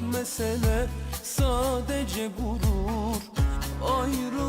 mesele sadece gurur. Ayrı